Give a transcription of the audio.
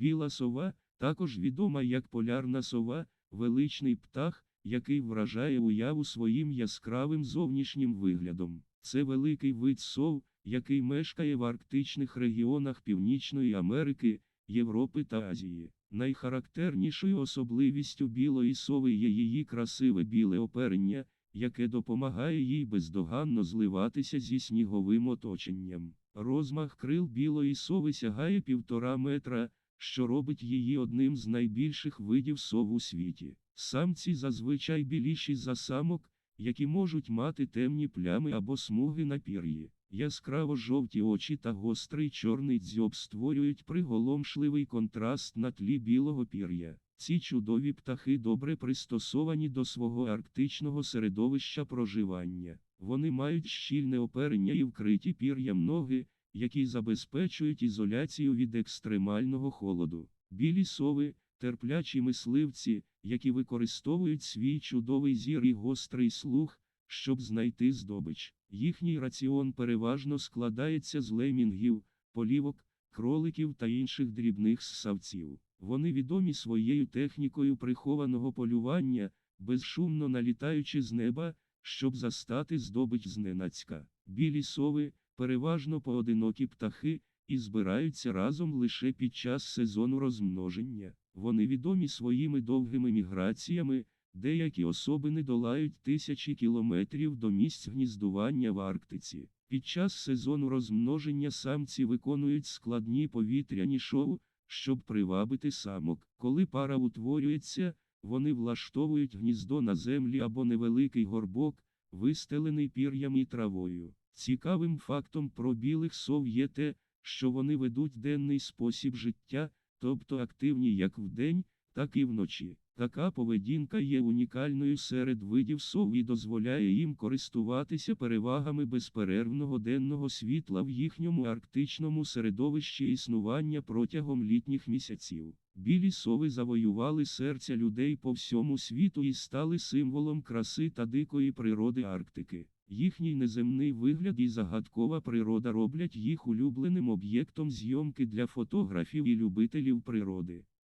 Біла сова, також відома як полярна сова, величний птах, який вражає уяву своїм яскравим зовнішнім виглядом. Це великий вид сов, який мешкає в арктичних регіонах Північної Америки, Європи та Азії. Найхарактернішою особливістю білої сови є її красиве біле оперення, яке допомагає їй бездоганно зливатися зі сніговим оточенням. Розмах крил білої сови сягає півтора метра, що робить її одним з найбільших видів сов у світі. Самці зазвичай біліші за самок, які можуть мати темні плями або смуги на пір'ї. Яскраво жовті очі та гострий чорний дзьоб створюють приголомшливий контраст на тлі білого пір'я. Ці чудові птахи добре пристосовані до свого арктичного середовища проживання. Вони мають щільне оперення і вкриті пір'ям ноги, які забезпечують ізоляцію від екстремального холоду. Білі сови, терплячі мисливці, які використовують свій чудовий зір і гострий слух, щоб знайти здобич. Їхній раціон переважно складається з лемінгів, полівок, кроликів та інших дрібних ссавців. Вони відомі своєю технікою прихованого полювання, безшумно налітаючи з неба, щоб застати здобич зненацька. Білі сови, переважно поодинокі птахи, і збираються разом лише під час сезону розмноження. Вони відомі своїми довгими міграціями, деякі особини долають тисячі кілометрів до місць гніздування в Арктиці. Під час сезону розмноження самці виконують складні повітряні шоу, щоб привабити самок. Коли пара утворюється, вони влаштовують гніздо на землі або невеликий горбок, вистелений пір'ям і травою. Цікавим фактом про білих сов є те, що вони ведуть денний спосіб життя, тобто активні як вдень, так і вночі. Така поведінка є унікальною серед видів сов і дозволяє їм користуватися перевагами безперервного денного світла в їхньому арктичному середовищі існування протягом літніх місяців. Білі сови завоювали серця людей по всьому світу і стали символом краси та дикої природи Арктики. Їхній неземний вигляд і загадкова природа роблять їх улюбленим об'єктом зйомки для фотографів і любителів природи.